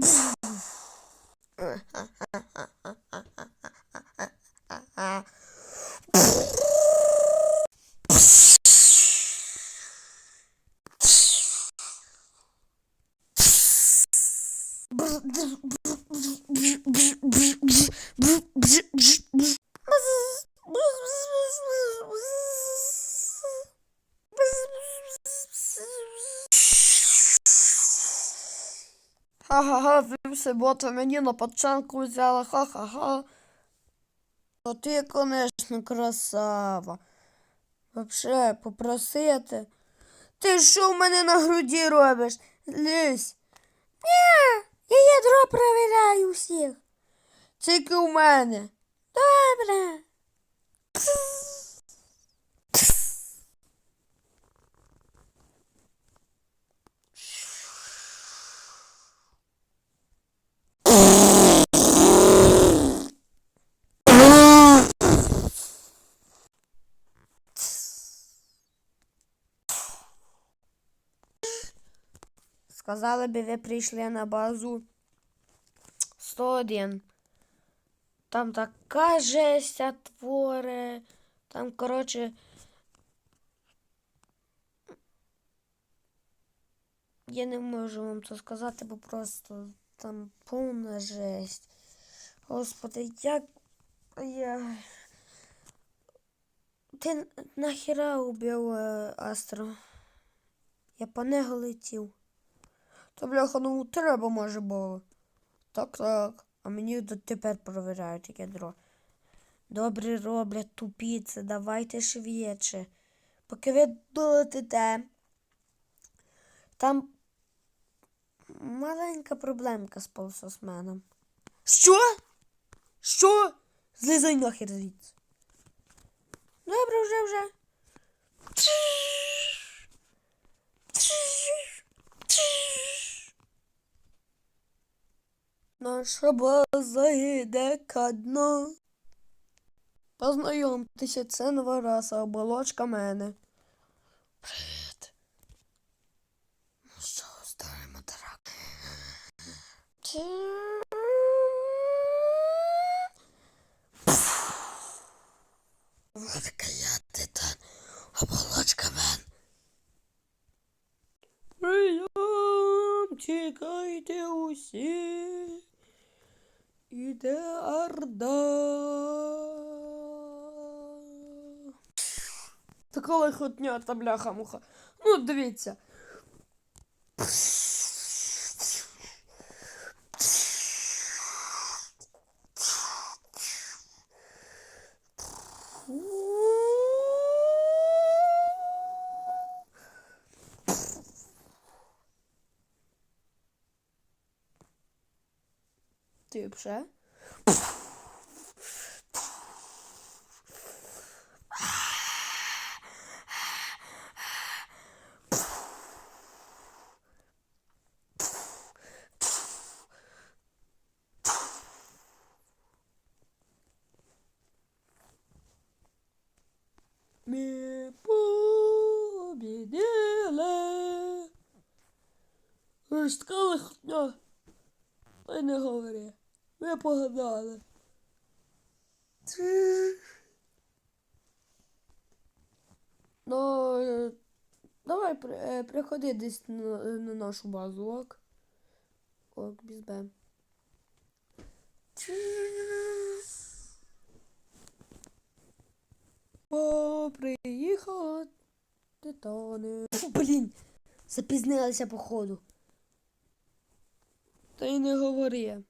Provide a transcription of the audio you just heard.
Brrrr, Ха-ха-ха, ви все бота мені на пачанку взяла, ха-ха-ха. А ти, конечно, красава. Вообще, попросити. Ти що в мене на груді робиш? Лізь. Ні, я ядро перевіряю всіх. Тільки у мене. Добре. Сказали би, ви прийшли на базу 101. Там така жесть творе. Там, коротше. Я не можу вам це сказати, бо просто там повна жесть. Господи, як я. Ти нахіра убив Астро? Я по нього летів. Та бляха, ну треба може було. Так, так. А мені тепер провіряють ядро. Добре роблять тупіці, давайте швидше. Поки ви долетите. Там маленька проблемка з полсосменом. Що? Що? Злізай нахер звідси. Добре, вже вже. Наша база йде ко дну. Познайомтеся, це нова раса, оболочка мене. Привіт. Ну що, ставимо драк. Така я титан, оболочка мен. Прийом, тікайте усі. Іде орда. Така лихотня та бляха-муха. Ну, дивіться. Ти вже? Ми побідили. Жорстка лихня. Ой, не говори. Ми погадали. Ну, е, давай е, приходи десь на, на нашу базу, ок? Ок, без Б. О, приїхала титани. Фу, блін, запізнилася походу. Та й не говори.